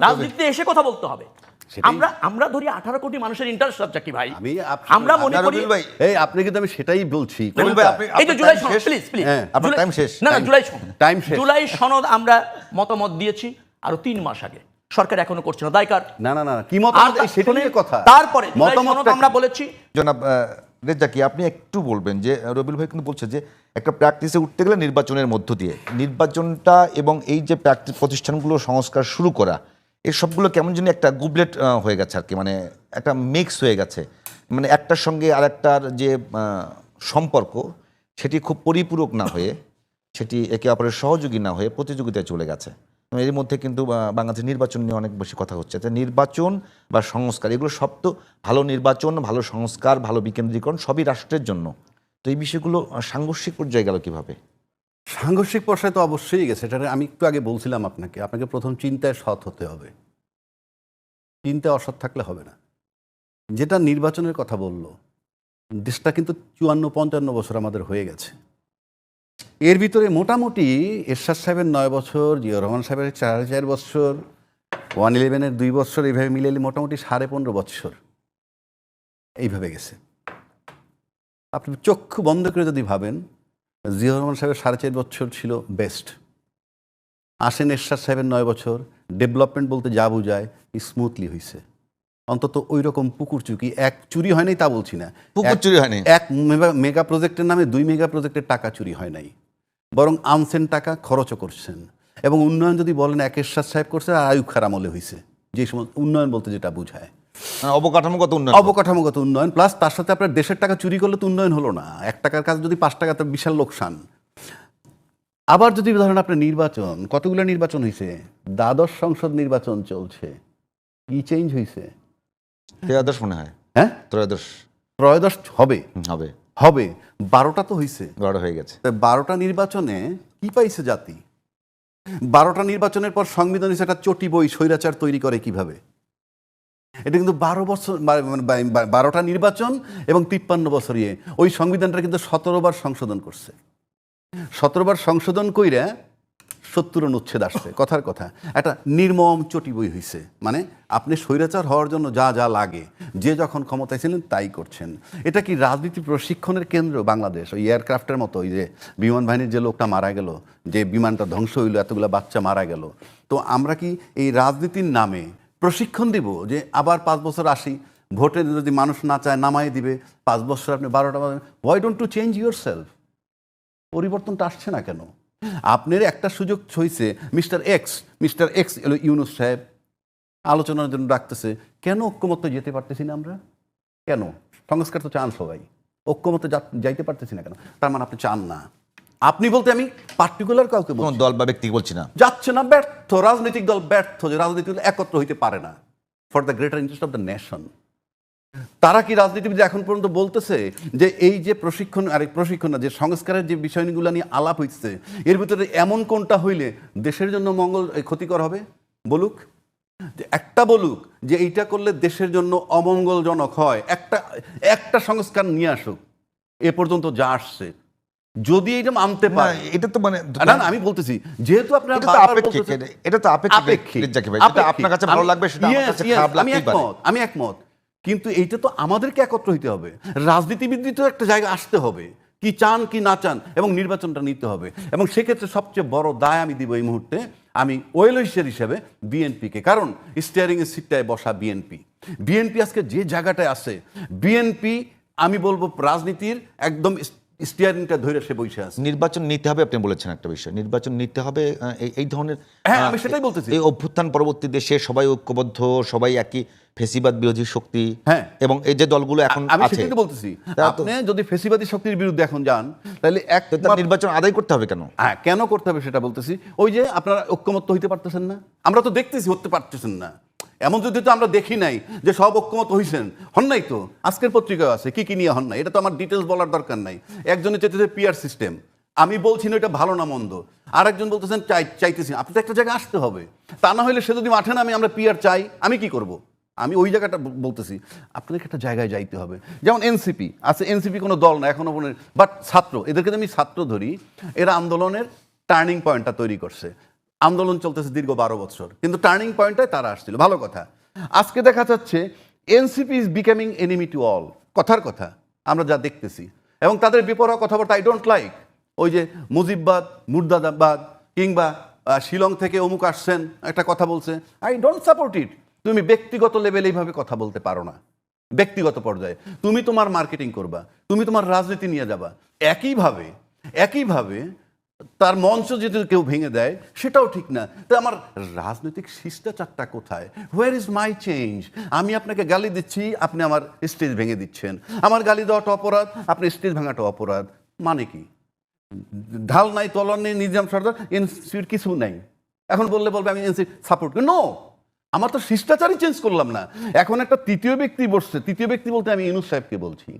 রাজনীতিতে এসে কথা বলতে হবে। আমরা আমরা ধরি আঠারো কোটি মানুষের ইন্টারেস্ট সাবজেক্ট ভাই? আমি আমরা মনে করি ভাই এই আপনি কিন্তু আমি সেটাই বলছি। এই আপনার জুলাই সনদ প্লিজ প্লিজ হ্যাঁ, আপনার time শেষ। না না জুলাই সনদ। Time শেষ। জুলাই সনদ আমরা মতামত দিয়েছি আরও তিন মাস আগে। সরকার এখনও করছে না দায় কার না না না। কি মতামত? এই তা- সেটাই কথা। তারপরে মতামতটা আমরা বলেছি। জনাব আপনি একটু বলবেন যে রবিল ভাই কিন্তু বলছে যে একটা প্র্যাকটিসে উঠতে গেলে নির্বাচনের মধ্য দিয়ে। নির্বাচনটা এবং এই যে প্র্যাকটিস প্রতিষ্ঠানগুলো সংস্কার শুরু করা এই সবগুলো কেমন যেন একটা গুবলেট হয়ে গেছে আর কি মানে একটা মিক্স হয়ে গেছে। মানে একটার সঙ্গে আরেকটার যে সম্পর্ক, সেটি খুব পরিপূরক না হয়ে, সেটি একে অপরের সহযোগী না হয়ে প্রতিযোগিতায় চলে গেছে। এর মধ্যে কিন্তু বাংলাদেশের নির্বাচন নিয়ে অনেক বেশি কথা হচ্ছে। নির্বাচন বা সংস্কার, এগুলো সব তো ভালো নির্বাচন, ভালো সংস্কার, ভালো বিকেন্দ্রীকরণ সবই রাষ্ট্রের জন্য। তো এই বিষয়গুলো সাংঘর্ষিক পর্যায়ে গেল কীভাবে? সাংঘর্ষিক পর্যায়ে তো অবশ্যই গেছে এটা আমি একটু আগে বলছিলাম আপনাকে। আপনাকে প্রথম চিন্তায় সৎ হতে হবে। চিন্তায় অসৎ থাকলে হবে না। যেটা নির্বাচনের কথা বলল, দেশটা কিন্তু চুয়ান্ন, পঞ্চান্ন বছর আমাদের হয়ে গেছে। এর ভিতরে মোটামুটি এরশাদ সাহেবের নয় বছর জিয়া রহমান সাহেবের চার চার বছর, ওয়ান ইলেভেনের দুই বছর এইভাবে মিলে মোটামুটি সাড়ে পনেরো বছর। এইভাবে গেছে। আপনি চক্ষু বন্ধ করে যদি ভাবেন জিয়া রহমান সাহেবের সাড়ে চার বছর ছিল বেস্ট আসেন এরশাদ সাহেবের নয় বছর। ডেভেলপমেন্ট বলতে যা বোঝায় স্মুথলি হয়েছে অন্তত ওই রকম পুকুর চুকি এক চুরি হয় নাই তা বলছি না। পুকুর চুরি হয়নি। এক মেগা- মেগা প্রজেক্টের নামে দুই মেগা প্রজেক্টের টাকা চুরি হয় নাই। বরং আনছেন টাকা খরচও করছেন। এবং উন্নয়ন যদি বলেন এক এরশাদ সাহেব করছে আর আয়ুব খার আমলে হয়েছে যে সমস্ত উন্নয়ন বলতে যেটা বোঝায়। অবকাঠামোগত উন্নয়ন। অবকাঠামোগত উন্নয়ন প্লাস তার সাথে আপনার দেশের টাকা চুরি করলে তো উন্নয়ন হলো না। এক টাকার কাজ যদি পাঁচ টাকা বিশাল লোকসান। আবার যদি ধরেন আপনার নির্বাচন কতগুলো নির্বাচন হয়েছে দ্বাদশ সংসদ নির্বাচন চলছে। কি চেঞ্জ হয়েছে ত্রয়োদশ মনে হয়। হ্যাঁ? ত্রয়োদশ। ত্রয়োদশ হবে? হবে। হবে। বারোটা তো হয়েছে বড় হয়ে গেছে। বারোটা নির্বাচনে কি পাইছে জাতি? বারোটা নির্বাচনের পর সংবিধান হিসেবে একটা চটি বই স্বৈরাচার তৈরি করে কীভাবে? এটা কিন্তু বারো বছর মানে বারোটা নির্বাচন এবং তিপ্পান্ন বছর ইয়ে। ওই সংবিধানটা কিন্তু সতেরো বার সংশোধন করছে। সতেরোবার সংশোধন কইরা সত্তর উচ্ছেদ আসছে কথার কথা। একটা নির্মম চটি বই হয়েছে মানে আপনি স্বৈরাচার হওয়ার জন্য যা যা লাগে যে যখন ক্ষমতায় ছিলেন তাই করছেন। এটা কি রাজনীতি প্রশিক্ষণের কেন্দ্র বাংলাদেশ? ওই এয়ারক্রাফটের মতো ওই যে বিমান বাহিনীর যে লোকটা মারা গেল যে বিমানটা ধ্বংস হইল এতগুলো বাচ্চা মারা গেল। তো আমরা কি এই রাজনীতির নামে প্রশিক্ষণ দিব যে আবার পাঁচ বছর আসি, ভোটে যদি মানুষ না চায় নামাই দিবে, পাঁচ বছর আপনি বারোটা why don't to change yourself পরিবর্তনটা আসছে না কেন? আপনার একটা সুযোগ হয়েছে মিস্টার এক্স মিস্টার এক্স এলো ইউনুস সাহেব, আলোচনার জন্য ডাকতেছে, কেন ঐক্যমত্য যেতে পারতেছি না আমরা? কেন? সংস্কার তো চান সবাই। ঐক্যমত্য যাইতে পারতেছি না কেন? তার মানে আপনি চান না। আপনি বলতে আমি পার্টিকুলার কাউকে কোনো দল বা ব্যক্তি বলছি না। যাচ্ছে না ব্যর্থ। রাজনৈতিক দল ব্যর্থ যে রাজনৈতিক দল একত্র হইতে পারে না। For the greater interest of the nation তারা কি রাজনীতিবিদ এখন পর্যন্ত বলতেছে যে এই যে প্রশিক্ষণ আর প্রশিক্ষণ না যে সংস্কারের যে বিষয়গুলো নিয়ে আলাপ হইছে এর ভিতরে এমন কোনটা হইলে দেশের জন্য মঙ্গল ক্ষতিকর হবে? বলুক। যে একটা বলুক যে এইটা করলে দেশের জন্য অমঙ্গলজনক হয়। একটা একটা সংস্কার নিয়ে আসুক। এ পর্যন্ত যা আসছে। যদি এটা মানতে পারে এটা তো মানে না আমি বলতেছি যেহেতু আপনারা এটা তো আপেক্ষিক, এটা- এটা তো আপেক্ষিক, ভাই। আপেক্ষিক। আপনার কাছে ভালো লাগবে, সেটা আমার কাছে খারাপ আমি পারে। একমত আমি একমত কিন্তু এইটা তো আমাদেরকে একত্র হইতে হবে রাজনীতিবিদ তো একটা জায়গা আসতে হবে কি চান কি না চান এবং নির্বাচনটা নিতে হবে এবং সেক্ষেত্রে সবচেয়ে বড় দায় আমি দিব এই মুহূর্তে আমি ওয়েলউইশার হিসেবে বিএনপিকে কারণ স্টিয়ারিং এর সিটটায় বসা বিএনপি বিএনপি আজকে যে জায়গাটায় আছে বিএনপি আমি বলব রাজনীতির একদম স্টিয়ারিংটা ধরে সে বসে আছে। নির্বাচন নিতে হবে আপনি বলেছেন একটা বিষয়। নির্বাচন নিতে হবে এই- ধরনের হ্যাঁ, আমি সেটাই বলতেছি। এই অভ্যুত্থান পরবর্তী দেশে সবাই ঐক্যবদ্ধ সবাই একই ফেসিবাদ বিরোধী শক্তি হ্যাঁ। এবং এই যে দলগুলো এখন আমি সেটাই বলতেছি। আপনি যদি ফেসিবাদী শক্তির বিরুদ্ধে এখন যান তাহলে এক নির্বাচন আদায় করতে হবে কেন? হ্যাঁ কেন করতে হবে সেটা বলতেছি। ওই যে আপনারা ঐক্যমত্য হইতে পারতেছেন না। আমরা তো দেখতেছি হতে পারতেছেন না। এমন যদি তো আমরা দেখি নাই যে সব ঐক্যমত হইছেন, হন নাই তো? আজকের পত্রিকায় আছে, কি কি নিয়ে হন নাই? এটা তো আমার ডিটেলস বলার দরকার নাই। একজনে চাইতেছে পিআর সিস্টেম আমি বলছি না এটা ভালো না মন্দ। আরেকজন বলতেছেন চাই, চাইতেছি আপনি তো একটা জায়গায় আসতে হবে। তা না হলে সে যদি মাঠে নামে আমরা পিআর চাই, আমি কি করব? আমি ওই জায়গাটা বলতেছি আপনাদেরকে একটা জায়গায় যাইতে হবে। যেমন এনসিপি আছে এনসিপি কোনো দল না, এখনও বাট ছাত্র, এদেরকে আমি ছাত্র ধরি, এরা আন্দোলনের টার্নিং পয়েন্টটা তৈরি করছে। আন্দোলন চলতেছে দীর্ঘ বারো বছর। কিন্তু টার্নিং পয়েন্টে তারা আসছিল। ভালো কথা। আজকে দেখা যাচ্ছে NCP is becoming enemy to all কথার কথা। আমরা যা দেখতেছি। এবং তাদের বেপরোয়া কথাবার্তা আই ডোন্ট লাইক ওই যে মুজিববাদ, মুর্দাদাবাদ, কিংবা শিলং থেকে অমুক আসছেন, একটা কথা বলছে। আই ডোন্ট সাপোর্ট ইট তুমি ব্যক্তিগত লেভেলে এইভাবে কথা বলতে পারো না। ব্যক্তিগত পর্যায়ে। তুমি তোমার মার্কেটিং করবা। তুমি তোমার রাজনীতি নিয়ে যাবা। একইভাবে একইভাবে তার মঞ্চ যদি কেউ ভেঙে দেয়, সেটাও ঠিক না। তা আমার রাজনৈতিক শিষ্টাচারটা কোথায়? হোয়ার ইজ মাই চেঞ্জ আমি আপনাকে গালি দিচ্ছি, আপনি আমার স্টেজ ভেঙে দিচ্ছেন। আমার গালি দেওয়াটা অপরাধ, আপনি স্টেজ ভাঙাটা অপরাধ। মানে কি? ঢাল নাই তলন নেই, নিজাম সর্দার, এনসির কিছু নাই। এখন বললে বলবে আমি এনসি সাপোর্ট নো আমার তো শিষ্টাচারই চেঞ্জ করলাম না। এখন একটা তৃতীয় ব্যক্তি বসছে। তৃতীয় ব্যক্তি বলতে আমি ইনুস সাহেবকে বলছি।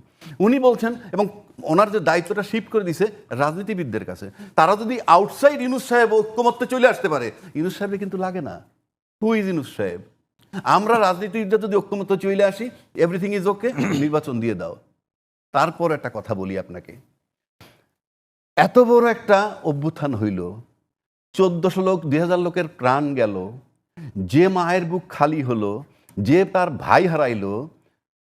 উনি বলছেন, এবং ওনার যে দায়িত্বটা শিফট করে দিছে রাজনীতিবিদদের কাছে, তারা যদি আউটসাইড ইনুস সাহেব ঐক্যমত্যে চলে আসতে পারে ইনুস সাহেবের কিন্তু লাগে না। হু ইজ ইনুস সাহেব? আমরা রাজনীতিবিদরা যদি ঐক্যমত্য চলে আসি এভরিথিং ইজ ওকে নির্বাচন দিয়ে দাও। তারপর একটা কথা বলি আপনাকে। এত বড় একটা অভ্যুত্থান হইল, চোদ্দশো লোক, দুই হাজার লোকের প্রাণ গেল যে মায়ের বুক খালি হলো, যে তার ভাই হারাইলো,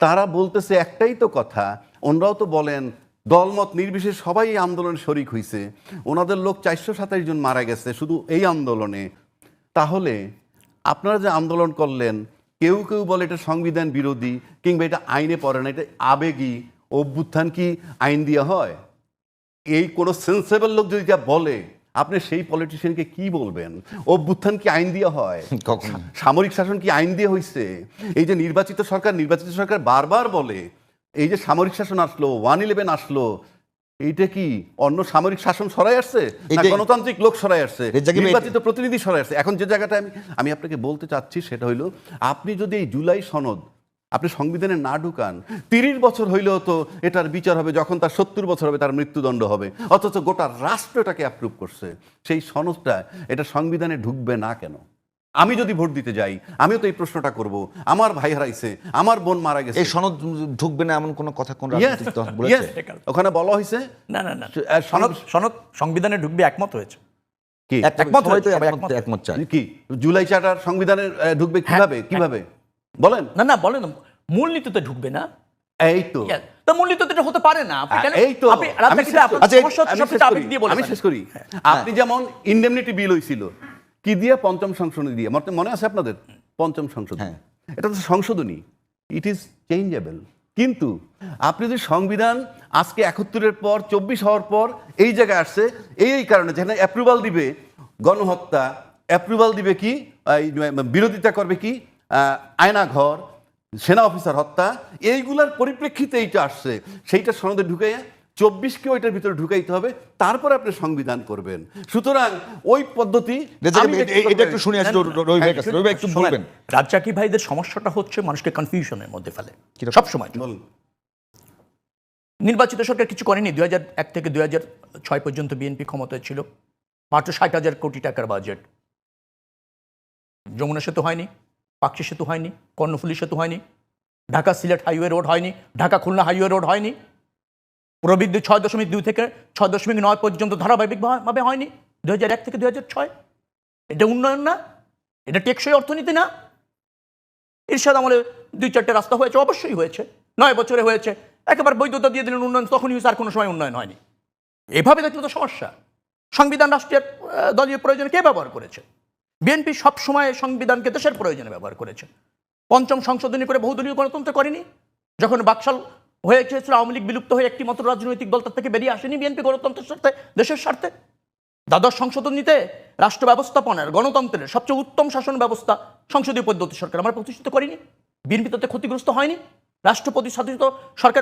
তারা বলতেছে একটাই তো কথা, ওনারাও তো বলেন, দলমত নির্বিশেষ সবাই এই আন্দোলনে শরিক হয়েছে ওনাদের লোক চারশো সাতাশ জন মারা গেছে শুধু এই আন্দোলনে। তাহলে আপনারা যে আন্দোলন করলেন, কেউ কেউ বলে এটা সংবিধান বিরোধী কিংবা এটা আইনে পড়ে না, এটা আবেগী, অভ্যুত্থান কি আইন দিয়ে হয়? এই কোনো সেন্সেবল লোক যদি যা বলে আপনি সেই পলিটিশিয়ানকে কি বলবেন? অভ্যুত্থান কি আইন দিয়ে হয়? সামরিক শাসন কি আইন দিয়ে হয়েছে এই যে নির্বাচিত সরকার নির্বাচিত সরকার বারবার বলে এই যে সামরিক শাসন আসলো ওয়ান ইলেভেন আসলো এইটা কি অন্য সামরিক শাসন সরাই আসছে? গণতান্ত্রিক লোক সরাই আসছে? নির্বাচিত প্রতিনিধি সরাই আসছে? এখন যে জায়গাটা আমি আমি আপনাকে বলতে চাচ্ছি সেটা হইল আপনি যদি এই জুলাই সনদ আপনি সংবিধানে না ঢুকান তিরিশ বছর হইলেও তো এটার বিচার হবে যখন তার সত্তর বছর হবে তার মৃত্যুদণ্ড হবে। অথচ গোটা রাষ্ট্র এটাকে অ্যাপ্রুভ করছে। সেই সনদটা এটা সংবিধানে ঢুকবে না কেন? আমি যদি ভোট দিতে যাই আমিও তো এই প্রশ্নটা করব। আমার ভাই হারাইছে আমার বোন মারা গেছে। এই সনদ ঢুকবে না এমন কোনো কথা কোন Yes, রাজনৈতিক দল yes, বলেছে? ওখানে বলা হয়েছে না না না। সনদ সনদ সংবিধানে ঢুকবে একমত হয়েছে। কি? একমত একমত সবাই তো হয়েছে, একমত। একমত। একমত কি? জুলাই চার্টার সংবিধানে ঢুকবে কীভাবে? কীভাবে? বলেন। না না বলেন মূলনীতিতে ঢুকবে না। এই তো। Yes, তো মূলনীতিতে এটা হতে পারে না। আপনি আ, কেন এই তো। আমি শেষ করি। এই- সমস্যা হচ্ছে আমি সবকিছু শেষ আবেগ করি। দিয়ে বলে আমি ফেলেন। শেষ করি। আপনি যেমন ইন্ডেমনিটি বিল হয়েছিল কি দিয়ে পঞ্চম সংশোধনী দিয়ে? মনে- আছে আপনাদের? পঞ্চম সংশোধনী। এটা তো সংশোধনী। ইট ইজ চেঞ্জেবল কিন্তু আপনি যদি সংবিধান আজকে একাত্তরের পর চব্বিশ হওয়ার পর এই জায়গায় আসছে এই এই কারণে যেখানে অ্যাপ্রুভাল দিবে গণহত্যা অ্যাপ্রুভাল দিবে কি? বিরোধিতা করবে কি? আয়নাঘর সেনা অফিসার হত্যা এইগুলার পরিপ্রেক্ষিতে এইটা আসছে। সেইটা সনদে ঢুকাইয়া চব্বিশকেও ওইটার ভিতরে ঢুকাইতে হবে। তারপর আপনি সংবিধান করবেন। সুতরাং ওই পদ্ধতি এটা একটু শুনে একটু বলবেন। রাজ্জাকি ভাইদের সমস্যাটা হচ্ছে মানুষকে কনফিউশনের মধ্যে ফেলে? সব সময়। নির্বাচিত সরকার কিছু করেনি। দুই এক থেকে দুই ছয় পর্যন্ত বিএনপি ক্ষমতায় ছিল। মাত্র ষাট হাজার কোটি টাকার বাজেট যমুনা সেতু হয়নি। পাকশি সেতু হয়নি, কর্ণফুলী সেতু হয়নি, ঢাকা সিলেট হাইওয়ে রোড হয়নি, ঢাকা খুলনা হাইওয়ে রোড হয়নি, প্রবৃদ্ধি ছয় দশমিক দুই থেকে ছয় দশমিক নয় পর্যন্ত ধারাবাহিকভাবে হয়নি দু হাজার এক থেকে দুই হাজার ছয়। এটা উন্নয়ন না, এটা টেকসই অর্থনীতি না। এরশাদ আমলে দুই চারটে রাস্তা হয়েছে, অবশ্যই হয়েছে, নয় বছরে হয়েছে। একেবারে বৈধতা দিয়ে দিলেন উন্নয়ন, তখনই আর কোনো সময় উন্নয়ন হয়নি। এভাবে দেখলে তো সমস্যা। সংবিধান রাষ্ট্রের দলীয় প্রয়োজনে কে ব্যবহার করেছে? বিএনপি সব সময় সংবিধানকে দেশের প্রয়োজনে ব্যবহার করেছে। পঞ্চম সংশোধনী করে বহুদলীয় গণতন্ত্র করেনি। যখন বাকশাল হয়ে গিয়েছিল, আওয়ামী লীগ বিলুপ্ত হয়ে একটি মাত্র রাজনৈতিক দল তার থেকে বেরিয়ে আসেনি বিএনপি গণতন্ত্রের স্বার্থে, দেশের স্বার্থে। দ্বাদশ সংশোধনীতে রাষ্ট্র ব্যবস্থাপনার, গণতন্ত্রের সবচেয়ে উত্তম শাসন ব্যবস্থা সংসদীয় পদ্ধতি সরকার আমরা প্রতিষ্ঠিত করিনি। বিএনপি তাতে ক্ষতিগ্রস্ত হয়নি। রাষ্ট্রপতি শাসিত সরকার